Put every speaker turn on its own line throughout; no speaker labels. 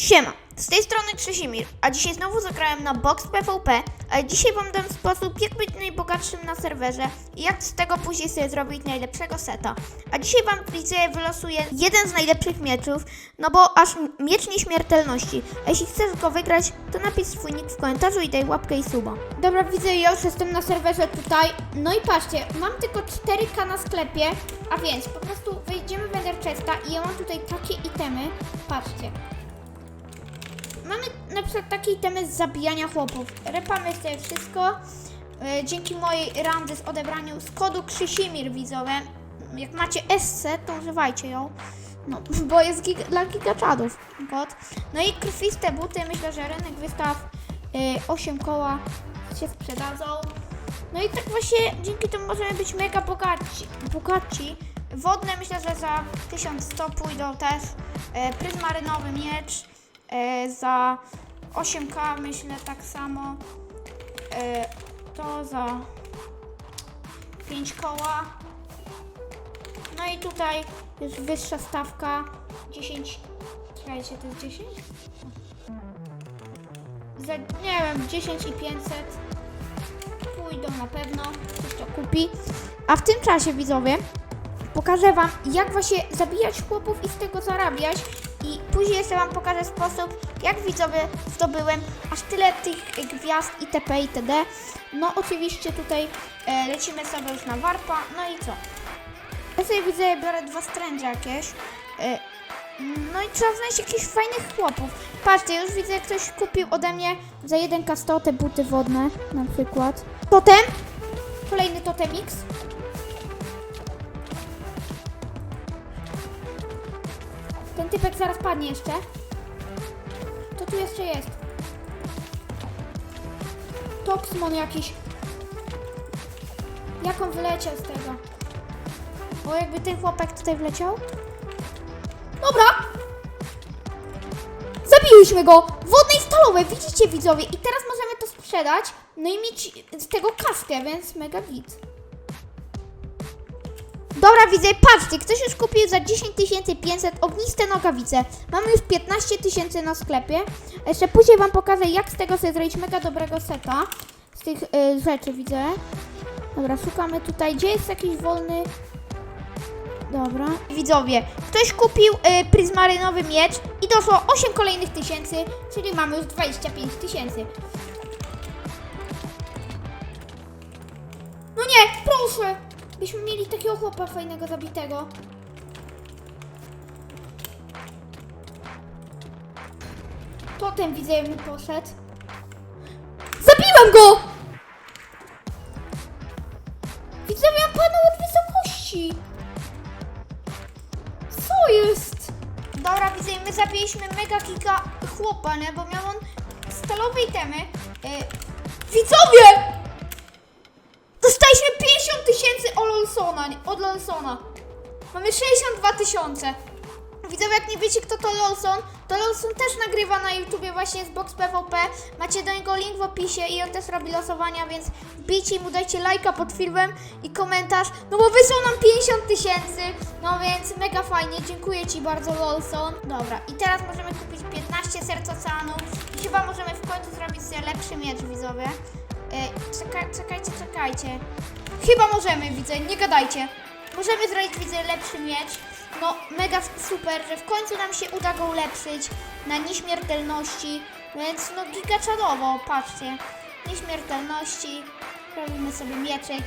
Siema, z tej strony Krzysimir, a dzisiaj znowu zagrałem na Box PvP, ale dzisiaj wam dam sposób jak być najbogatszym na serwerze i jak z tego później sobie zrobić najlepszego seta. A dzisiaj wam widzę wylosuję jeden z najlepszych mieczów, no bo aż miecz nieśmiertelności. A jeśli chcesz go wygrać, to napisz swój nick w komentarzu i daj łapkę i suba. Dobra, widzę, ja już jestem na serwerze tutaj. No i patrzcie, mam tylko 4K na sklepie, a więc po prostu wejdziemy w Ender Chesta i ja mam tutaj takie itemy. Patrzcie. Mamy na przykład takie itemy z zabijania chłopów. Repamy sobie wszystko. E, dzięki mojej randy z odebraniu z kodu Krzysimir widzowie. Jak macie SC, to używajcie ją. No, bo jest giga, dla gigaczadów kod. No i krwiste buty, myślę, że rynek wystaw y, 8 koła się sprzedadzą. No i tak właśnie dzięki temu możemy być mega bogaci. bogaci. Wodne myślę, że za 1100 pójdą też. E, pryzmarynowy miecz e, za 8k myślę tak samo. E, to za 5 koła. No i tutaj jest wyższa stawka 10. Czekajcie, to jest 10? Za, nie wiem, 10 i 500 pójdą na pewno, ktoś to kupi. A w tym czasie, widzowie, pokażę Wam, jak właśnie zabijać chłopów i z tego zarabiać. Później jeszcze Wam pokażę sposób, jak widzowie zdobyłem aż tyle tych gwiazd itp. itd. No oczywiście tutaj e, lecimy sobie już na warpa, no i co? Ja sobie widzę, biorę dwa stręże jakieś. E, no i trzeba znaleźć jakichś fajnych chłopów. Patrzcie, już widzę, jak ktoś kupił ode mnie za 1k100 te buty wodne, na przykład. Totem. Kolejny totemix. Ten typek zaraz padnie jeszcze. Co tu jeszcze jest? Toxmon jakiś. Jak on wyleciał z tego? O, jakby ten chłopak tutaj wleciał. Dobra! Zabiłyśmy go! Wodne i stalowe, widzicie widzowie? I teraz możemy to sprzedać, no i mieć z tego kaskę, więc mega git. Dobra, widzę, patrzcie, ktoś już kupił za 10 500 ogniste nogawice. Mamy już 15 tysięcy na sklepie. Jeszcze później Wam pokażę, jak z tego sobie zrobić mega dobrego seta. Z tych y, rzeczy, widzę. Dobra, szukamy tutaj, gdzie jest jakiś wolny... Dobra. Widzowie, ktoś kupił y, pryzmarynowy miecz i doszło 8 kolejnych tysięcy, czyli mamy już 25 tysięcy. No nie, proszę! Byśmy mieli takiego chłopa fajnego zabitego. Potem widzę, mi poszedł. Zabiłem go! Widzowie, on padł od wysokości. Co jest? Dobra, widzę, my zabiliśmy mega kilka chłopa, nie? Bo miał on stalowe itemy. Yy, widzowie! Lolsona, od Lolsona. Mamy 62 tysiące. Widzowie, jak nie wiecie kto to Lolson, to Lolson też nagrywa na YouTubie właśnie z Box PvP. Macie do niego link w opisie i on też robi losowania, więc wbijcie mu, dajcie lajka pod filmem i komentarz, no bo wysłał nam 50 tysięcy, no więc mega fajnie, dziękuję Ci bardzo Lolson. Dobra, i teraz możemy kupić 15 serc oceanu i chyba możemy w końcu zrobić sobie lepszy miecz, widzowie. E, czeka, czekajcie, czekajcie. Chyba możemy, widzę, nie gadajcie. Możemy zrobić, widzę, lepszy miecz. No, mega super, że w końcu nam się uda go ulepszyć na nieśmiertelności. Więc, no, gigaczadowo, patrzcie. Nieśmiertelności. Robimy sobie mieczek.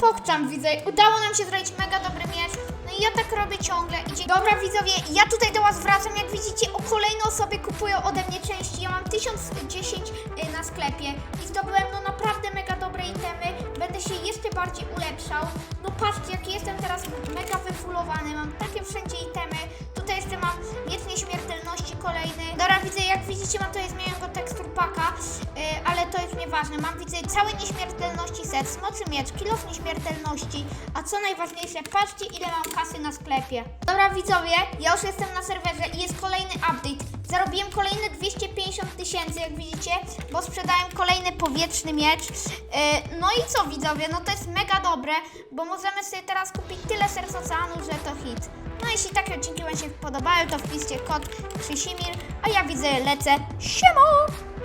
Pokczam, widzę. Udało nam się zrobić mega dobry miecz. No i ja tak robię ciągle. Idzie... Dobra, widzowie, ja tutaj do Was wracam. Jak widzicie, o kolejne osoby kupują ode mnie części. Ja mam 1010 y, na sklepie i zdobyłem no naprawdę mega dobre itemy. Będę się jeszcze bardziej ulepszał. No patrzcie, jaki jestem teraz mega wyfulowany. Mam takie wszędzie itemy. Tutaj jeszcze mam miecz nieśmiertelności kolejny. Dobra, widzę, jak widzicie, mam tutaj zmienionego tekstur paka, y, ale to jest nieważne. Mam, widzę, cały nieśmiertelności set, smoczy miecz, kilof nieśmiertelności, a co najważniejsze, patrzcie, ile mam kasy na sklepie. Dobra, widzowie, ja już jestem na serwerze jak widzicie, bo sprzedałem kolejny powietrzny miecz. Yy, no i co, widzowie, no to jest mega dobre, bo możemy sobie teraz kupić tyle serc oceanu, że to hit. No jeśli takie odcinki Wam się podobały, to wpiszcie kod Krzysimir, a ja widzę lecę. Siemo!